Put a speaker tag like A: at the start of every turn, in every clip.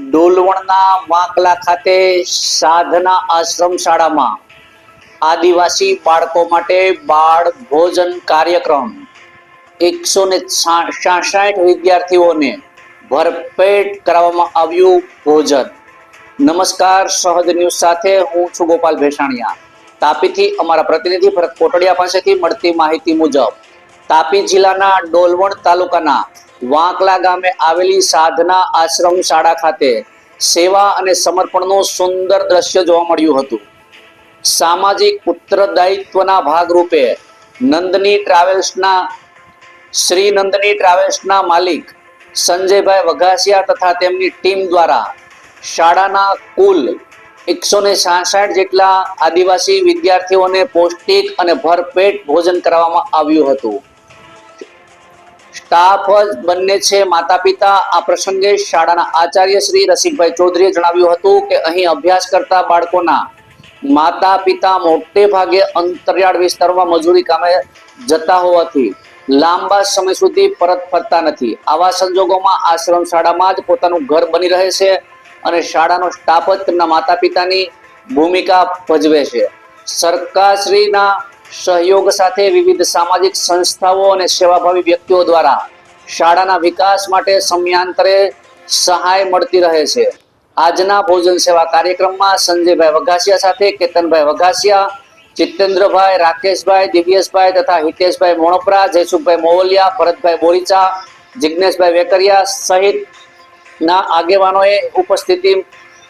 A: ડોલવણના વાંકલા ખાતે સાધના આશ્રમ શાળામાં આદિવાસી બાળકો માટે બાળ ભોજન કાર્યક્રમ. એકસો ને સાસઠ વિદ્યાર્થીઓને ભરપેટ કરાવવામાં આવ્યું ભોજન. નમસ્કાર સહજ ન્યૂઝ સાથે હું છું ગોપાલ ભેસાણિયા. તાપીથી અમારા પ્રતિનિધિ ભરત કોટડિયા પાસેથી મળતી માહિતી મુજબ તાપી જિલ્લાના ડોલવણ તાલુકાના વાંકલા ગામે આવેલી સાધના આશ્રમ શાળા ખાતે સેવા અને સમર્પણનું સુંદર દ્રશ્ય જોવા મળ્યું હતું. સામાજિક ઉત્તરદાયિત્વના ભાગરૂપે નંદની ટ્રાવેલ્સના શ્રી નંદની ટ્રાવેલ્સના માલિક સંજયભાઈ વઘાસિયા તથા તેમની ટીમ દ્વારા શાળાના કુલ એકસો ને સાસઠ જેટલા આદિવાસી વિદ્યાર્થીઓને પૌષ્ટિક અને ભરપેટ ભોજન કરાવવામાં આવ્યું હતું. સ્ટાફ બંને છે માતા પિતા આ પ્રસંગે શાળાના આચાર્ય શ્રી રસિકભાઈ ચૌધરીએ જણાવ્યું હતું કે અહીં અભ્યાસ કરતા બાળકોના માતા પિતા મોટે ભાગે અંતરિયાળ વિસ્તારમાં મજૂરી કામે જતા હોવાથી લાંબા સમય સુધી પરત ફરતા નથી. આવા સંજોગોમાં આશ્રમ શાળામાં જ પોતાનું ઘર બની રહે છે અને શાળાનો સ્ટાફ જ તેમના માતા પિતાની ભૂમિકા ભજવે છે. સરકારશ્રીના સહયોગ સાથે વિવિધ સામાજિક સંસ્થાઓ અને સેવાભાવી વ્યક્તિઓ દ્વારા શાળાના વિકાસ માટે સમયાંતરે સહાય મળતી રહે છે. આજના ભોજન સેવા કાર્યક્રમમાં સંજયભાઈ વઘાસિયા સાથે, કેતનભાઈ વઘાસિયા ચિત્તેન્દ્રભાઈ રાકેશભાઈ, દિવ્યેશભાઈ તથા હિતેશભાઈ મોણપરા, જયસુખભાઈ મોવલિયા, ભરતભાઈ બોરીચા જિજ્ઞેશભાઈ વેકરિયા સહિત ના આગેવાનોએ ઉપસ્થિતિ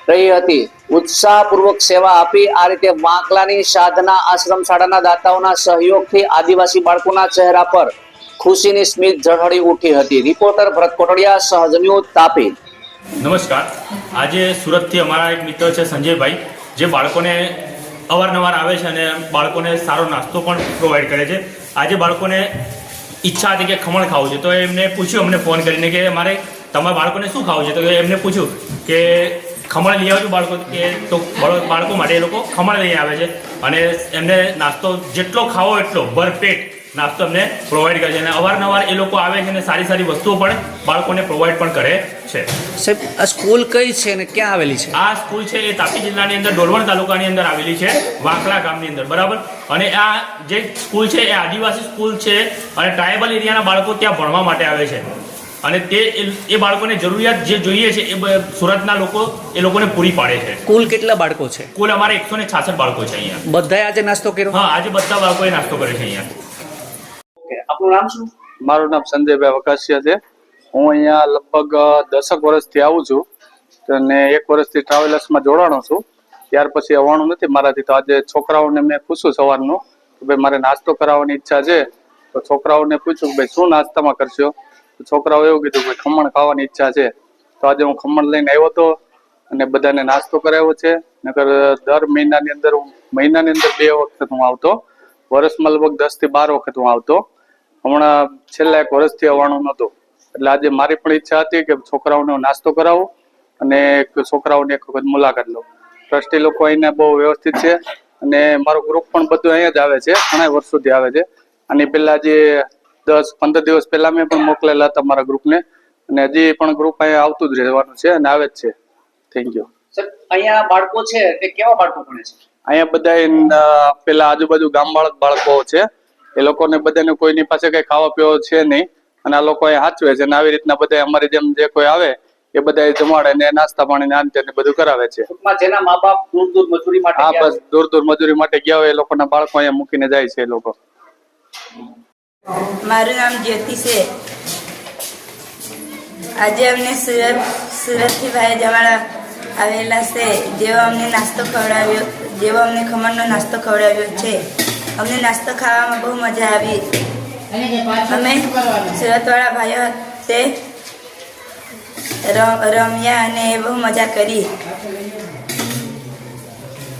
A: રહી હતી. ઉત્સાહપૂર્વક સેવા આપી. આ રીતે વાંકલાની સાધના આશ્રમ શાળાના દાતાઓના સહયોગથી આદિવાસી બાળકોના ચહેરા પર ખુશીની સ્મિત ઝળહળી ઉઠી હતી. રિપોર્ટર ભરત કોટડિયા સહજ ન્યૂઝ તાપી.
B: નમસ્કાર. આજે સુરતથી અમારા એક મિત્ર છે સંજયભાઈ, જે બાળકોને અવારનવાર આવે છે અને બાળકોને સારો નાસ્તો પણ પ્રોવાઈડ કરે છે. આજે બાળકોને ઈચ્છા હતી કે ખમણ ખાવું છે. તો એમને પૂછ્યું, અમને ફોન કરીને કે, મારે તમારા બાળકોને શું ખાવું છે? તો એમને પૂછ્યું કે ખમણ લઈ આવજો બાળકો કે તો બાળકો માટે એ લોકો ખમણ લઈ આવે છે. અને એમને નાસ્તો જેટલો ખાવો એટલો ભરપેટ નાસ્તો એમને પ્રોવાઈડ કરે છે. અને અવારનવાર એ લોકો આવે છે અને સારી સારી વસ્તુઓ પણ બાળકોને પ્રોવાઈડ પણ કરે છે.
A: સાહેબ આ સ્કૂલ કઈ છે અને ક્યાં આવેલી છે?
B: આ સ્કૂલ છે એ તાપી જિલ્લાની અંદર ડોલવણ તાલુકાની અંદર આવેલી છે વાંકડા ગામની અંદર બરાબર? અને આ જે સ્કૂલ છે એ આદિવાસી સ્કૂલ છે અને ટ્રાયબલ એરિયાના બાળકો ત્યાં ભણવા માટે આવે છે. અને તે એ- બાળકોને જરૂરિયાત જે જોઈએ છે એ સુરતના લોકો એ લોકોને પૂરી પાડે છે.
A: કુલ કેટલા બાળકો છે?
B: કુલ અમારે એકસો ને છાસઠ બાળકો છે અહીંયા.
A: બધાએ આજે નાસ્તો કર્યો?
B: હા આજે બધા બાળકોએ નાસ્તો કરે છે અહીંયા.
A: આપણું નામ શું?
C: મારું નામ સંજયભાઈ વકાસિયા છે. હું અહીંયા લગભગ દસક વર્ષથી આવું છું અને એક વર્ષથી ટ્રાવેલર્સમાં જોડાણો છું. ત્યાર પછી આવવાનું નથી મારાથી તો આજે છોકરાઓને મેં પૂછ્યું સવારનું કે ભાઈ મારે નાસ્તો કરાવવાની ઈચ્છા છે. તો છોકરાઓને પૂછ્યું કે ભાઈ શું નાસ્તામાં કરશો? છોકરાઓ એવું કીધું કે ખમણ ખાવાની ઈચ્છા છે. તો આજે હું ખમણ લઈને આવ્યો હતો અને બધાને નાસ્તો કરાવ્યો છે. નકર દર મહિનાની અંદર હું, મહિનાની અંદર બે વખત હું આવતો. વર્ષમાં લગભગ દસથી બાર વખત હું આવતો. હમણાં છેલ્લા એક વર્ષથી આવવાનું નહોતું. એટલે આજે મારી પણ ઈચ્છા હતી કે છોકરાઓને નાસ્તો કરાવું અને છોકરાઓની એક વખત મુલાકાત લઉં. ટ્રસ્ટી લોકો અહીંના બહુ વ્યવસ્થિત છે અને મારું ગ્રુપ પણ બધું અહીંયા જ આવે છે. ઘણા વર્ષોથી આવે છે. અને પેલા જે દસ પંદર દિવસ પહેલા મેં પણ મોકલેલા હતા મારા ગ્રુપને. અને હજી પણ ગ્રુપ અહીંયા આવતું જ રહેવાનું છે અને આવે જ છે. થેન્ક યુ
A: અહીંયા બાળકો છે તે કેવા બાળકો ભણે છે?
C: અહીંયા બધા પેલા આજુબાજુ ગામ બાળક બાળકો છે. એ લોકોને બધાને કોઈની પાસે કઈ ખાવા પીવા છે નહીં. અને આ લોકો સાચવે છે અને આવી રીતના બધા અમારી જેમ જે કોઈ આવે એ બધા જમાડે ને નાસ્તા પાણી ને આન તે ને બધું કરાવે છે.
A: જેના મા બાપ દૂર દૂર મજૂરી માટે
C: હા બસ દૂર દૂર મજૂરી માટે ગયા હોય એ લોકોના બાળકો અહીંયા મૂકીને જાય છે એ લોકો.
D: મારું નામ જ્યોતિ છે. આજે અમને સુરત, સુરતથી ભાઈ જમાડા આવેલા છે. જેવો અમને નાસ્તો ખવડાવ્યો, જેવો અમને ખમણનો નાસ્તો ખવડાવ્યો છે. અમને નાસ્તો ખાવામાં બહુ મજા આવી. અમે સુરતવાળા ભાઈઓ તે રમ- રમ્યા અને બહુ મજા કરી.